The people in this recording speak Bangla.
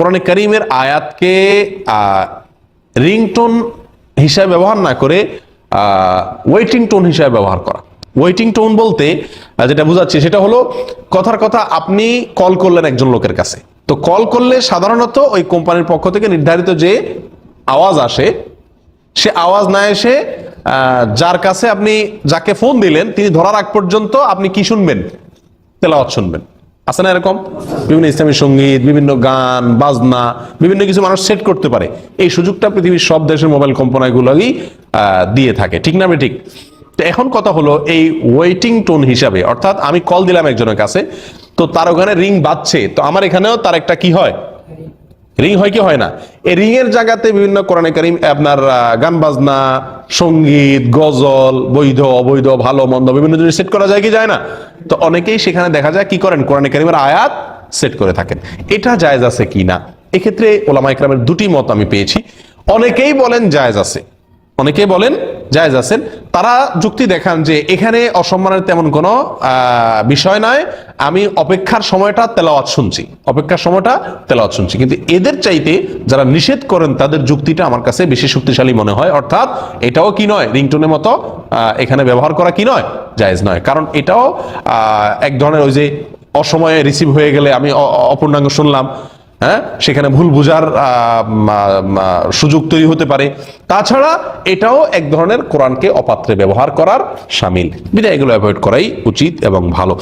কোরআনে করিমের আয়াতকে রিংটোন হিসাবে ব্যবহার না করে ওয়েটিং টোন হিসাবে ব্যবহার করা। ওয়েটিং টোন বলতে যেটা বোঝাচ্ছি সেটা হলো, কথার কথা আপনি কল করলেন একজন লোকের কাছে। তো কল করলে সাধারণত ওই কোম্পানির পক্ষ থেকে নির্ধারিত যে আওয়াজ আসে, সে আওয়াজ না এসে যার কাছে আপনি যাকে ফোন দিলেন, তিনি ধরার আগ পর্যন্ত আপনি কি শুনবেন? তেলাওয়াত শুনবেন। আছে না এরকম? বিভিন্ন ইসলামী সংগীত, বিভিন্ন গান, বাজনা, বিভিন্ন কিছু মানুষ সেট করতে পারে। এই সুযোগটা পৃথিবীর সব দেশের মোবাইল কোম্পানিগুলোই দিয়ে থাকে। ঠিক না ঠিক তো এখন কথা হলো এই ওয়েটিং টোন হিসাবে। অর্থাৎ আমি কল দিলাম একজনের কাছে, তো তার ওখানে রিং বাজছে। তো আমার এখানেও তার একটা কি হয়? রিং হয় কি হয় না? এই রিং এর জায়গাতে বিভিন্ন কোরআনে কারিম আপনার গান বাজনা, সংগীত, গজল, বৈধ, অবৈধ, ভালো, মন্দ বিভিন্ন জিনিস সেট করা যায় কি যায় না? তো অনেকেই সেখানে দেখা যায় কি করেন? কোরআনে কারিমের আয়াত সেট করে থাকেন। এটা জায়েজ আছে কি না? এক্ষেত্রে ওলামা ইকরামের দুটি মত আমি পেয়েছি। অনেকেই বলেন জায়েজ আছে। অনেকেই বলেন, জায়েজ আছেন। তারা যুক্তি দেখান যে এখানে অসম্মানের তেমন কোনো বিষয় নয়। আমি অপেক্ষার সময়টা তেলাওয়াত শুনছি। অপেক্ষার সময়টা তেলাওয়াত শুনছি। কিন্তু এদের চাইতে যারা নিষেধ করেন, তাদের যুক্তিটা আমার কাছে বেশি শক্তিশালী মনে হয়। অর্থাৎ এটাও কি নয়? রিংটোনের মতো এখানে ব্যবহার করা কি নয়? জায়েজ নয়। কারণ এটাও এক ধরনের ওই যে অসময়ে রিসিভ হয়ে গেলে আমি অপূর্ণাঙ্গ শুনলাম। হ্যাঁ? সেখানে ভুল বুঝার সুযোগ তৈরি হতে পারে। তাছাড়া এটাও এক ধরনের কোরআনকে অপাত্রে ব্যবহার করার সামিল। বিদায় এগুলো অ্যাভয়েড করাই উচিত এবং ভালো।